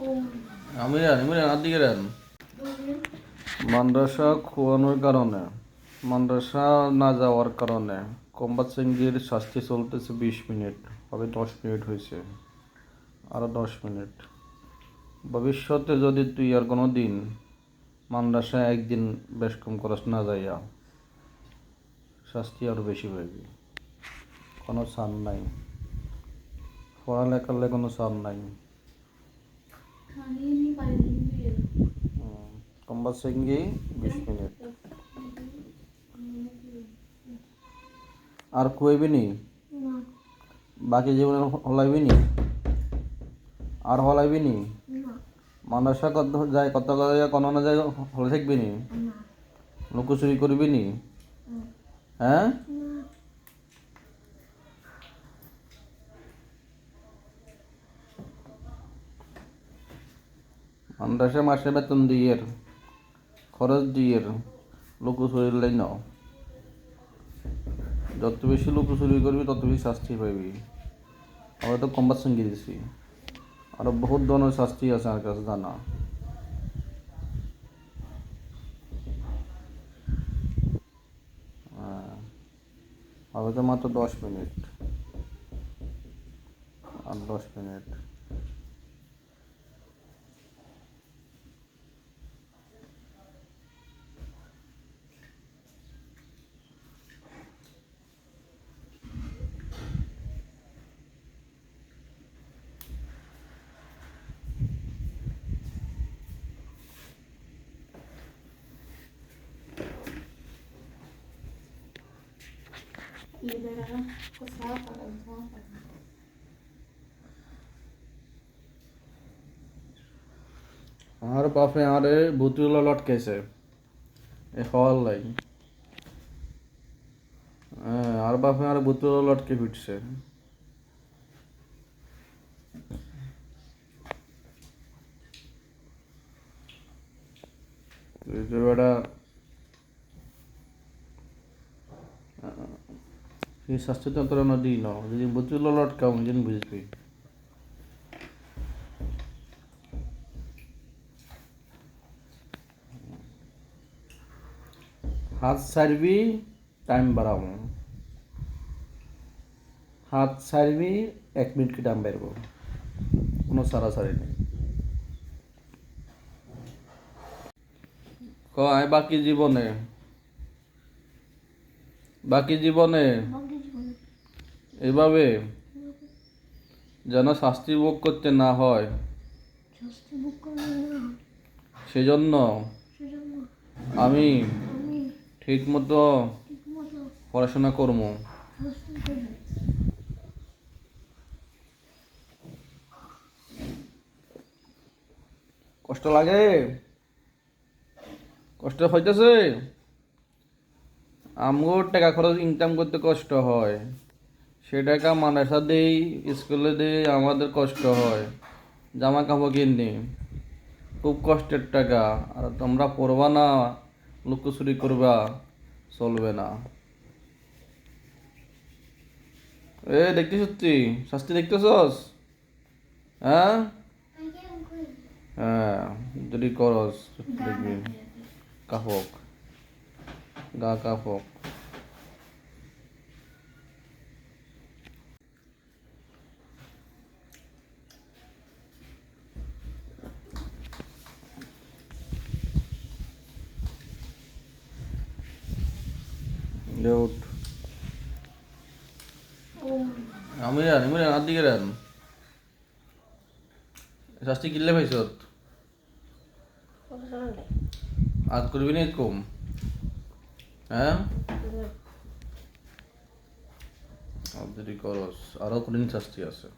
আমি জানি আমি রান্নার দিকে রান মাদ্রাসা খোয়ানোর কারণে, মাদ্রাসা না যাওয়ার কারণে কম্বাত সিংয়ের শাস্তি চলতেছে বিশ মিনিট হবে দশ মিনিট হয়েছে আরও দশ মিনিট। ভবিষ্যতে যদি তুই আর কোনো দিন মাদ্রাসায় একদিন বেশ কম করাস না যাইয়া, শাস্তি আরও বেশি পাবি। কোনো সার নাই। পড়ালেখার কোনো সার নাই। কম্বাত সিংয়ে বিশ মিনিট আর খুয়াইবি নি। বাকি জীবনে হলাইবি নি আর হলাইবি নি। মাদ্রাসা কত যায় কত যায় কোনো না যায় হলে থাকবি নি। লুকোচুরি করবি নি। হ্যাঁ? মাদ্রাসা মাসে বেতন দিয়ে, খরচ দিয়ে লুকোচুরির লাই নাও। যত বেশি লুকোচুরি করবি, তত বেশি শাস্তি পাবি। আমরা তো কম্বাত সঙ্গী দিছি। আরও বহুত ধরনের শাস্তি আছে আমার কাছে, জানা। হবে তো মাত্র দশ মিনিট। আর দশ মিনিট। আমার বাপে আরে বুতুলা লটকেছে। এ হওয়ার লাই। আর বাপে আরে বুতুলা লটকে ফিটছে বেটা সেই শাস্তি তো তোরা নদী ন। যদি বুতুলা লটকাও যেন বুঝবি হাত ছাড়বি টাইম বাড়াবো হাত ছাড়বি, এক মিনিট কি টাইম বাড়বো। কোনো সারাসারি নেই। কয়, বাকি জীবনে? বাকি জীবনে? এভাবে যেন শাস্তি ভোগ করতে না হয়। সেজন্য আমি ঠিক মতো পড়াশোনা করব। কষ্ট লাগে? কষ্ট হইতেছে? আমগো টাকা খরচ ইনকাম করতে কষ্ট হয়। সে টাকা মাদ্রাসা দেই স্কুলে দেই আমাদের কষ্ট হয়। জামা কাপড় কিনি খুব কষ্টের টাকা। আর তোমরা পড়বা না, লুকোচুরি করবা, চলবে না। এ দেখতেছ তুই শাস্তি দেখতেছস? হ্যাঁ? হ্যাঁ যদি করস, দেখবি। কাপক গা কাপক উঠ আমি রান আমি রানার দিকে রান শাস্তি কিনলে পাইছত আজ করবি না কম? হ্যাঁ আর যদি করস আরও কঠিন শাস্তি আছে?